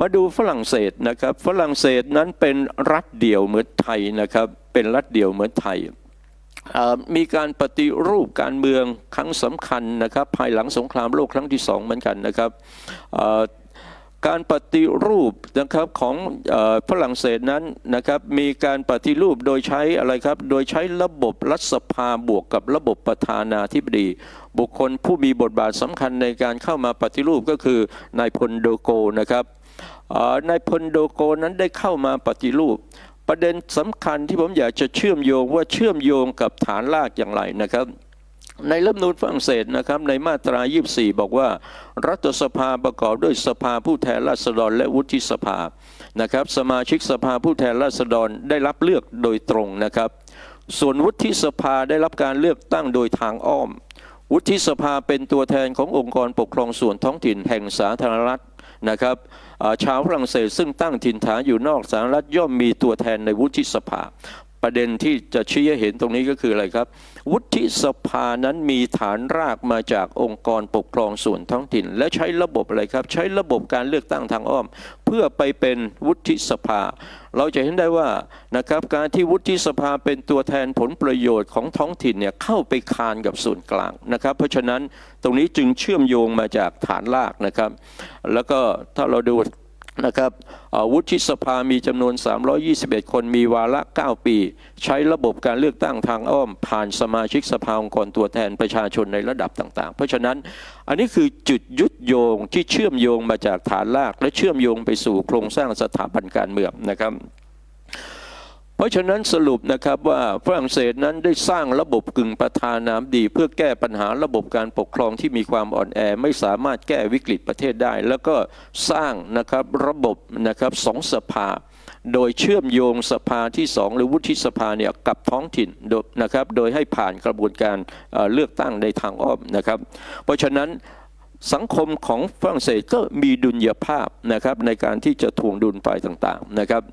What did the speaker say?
มาดูฝรั่งเศสนะครับ ฝรั่งเศสนั้นเป็นรัฐเดี่ยวเหมือนไทยนะครับ เป็นรัฐเดี่ยวเหมือนไทย มีการปฏิรูปการเมืองครั้งสำคัญนะครับ ภายหลังสงครามโลกครั้งที่สองเหมือนกันนะครับ การปฏิรูปนะครับของฝรั่งเศสนั้นนะครับมีการปฏิรูปโดยใช้อะไรครับ โดยใช้ระบบรัฐสภาบวกกับระบบประธานาธิบดี บุคคลผู้มีบทบาทสำคัญในการเข้ามาปฏิรูปก็คือนายพลโดโกนะครับนายพลโดโกนั้นได้เข้ามาปฏิรูป ประเด็นสำคัญที่ผมอยากจะเชื่อมโยงว่าเชื่อมโยงกับฐานรากอย่างไรนะครับ ในรัฐมนูญฝรั่งเศสนะครับ ในมาตรา 24 บอกว่า รัฐสภาประกอบด้วยสภาผู้แทนราษฎร และวุฒิสภานะครับ สมาชิกสภาผู้แทนราษฎรได้รับเลือกโดยตรงนะครับ ส่วนวุฒิสภาได้รับการเลือกตั้งโดยทางอ้อม วุฒิสภาเป็นตัวแทนขององค์กรปกครองส่วนท้องถิ่นแห่งสาธารณรัฐนะครับชาวฝรั่งเศสซึ่งตั้งถิ่นฐานอยู่นอกสหรัฐย่อมมีตัวแทนในวุฒิสภา ประเด็นที่จะชี้ให้เห็นตรงนี้ก็คืออะไรครับ วุฒิสภานั้นมีฐานรากมาจากองค์กรปกครองส่วนท้องถิ่น และใช้ระบบอะไรครับ ใช้ระบบการเลือกตั้งทางอ้อม เพื่อไปเป็นวุฒิสภา เราจะเห็นได้ว่านะครับการที่วุฒิสภาเป็นตัวแทนผลประโยชน์ของท้องถิ่นเนี่ยเข้าไปคานกับส่วนกลางนะครับ เพราะฉะนั้นตรงนี้จึงเชื่อมโยงมาจากฐานรากนะครับ แล้วก็ถ้าเราดู นะครับวุฒิสภามีจำนวน 321 คนมีวาระ 9 ปี ใช้ระบบการเลือกตั้งทางอ้อม ผ่านสมาชิกสภาองค์กรตัวแทนประชาชนในระดับต่างๆ เพราะฉะนั้นอันนี้คือจุดยุดโยงที่เชื่อมโยงมาจากฐานราก และเชื่อมโยงไปสู่โครงสร้างสถาบันการเมืองนะครับ เพราะฉะนั้นสรุปนะครับว่าฝรั่งเศสนั้นได้สร้างระบบกึ่งประธานาธิบดี เพื่อแก้ปัญหาระบบการปกครองที่มีความอ่อนแอไม่สามารถแก้วิกฤตประเทศได้ แล้วก็สร้างนะครับระบบนะครับสองสภา โดยเชื่อมโยงสภาที่สองหรือวุฒิสภาเนี่ยกับท้องถิ่นนะครับโดยให้ผ่านกระบวนการเอ่อเลือกตั้งในทางอ้อมนะครับ เพราะฉะนั้นสังคมของฝรั่งเศสก็มีดุลยภาพนะครับในการที่จะทวงดุลฝ่ายต่างๆนะครับ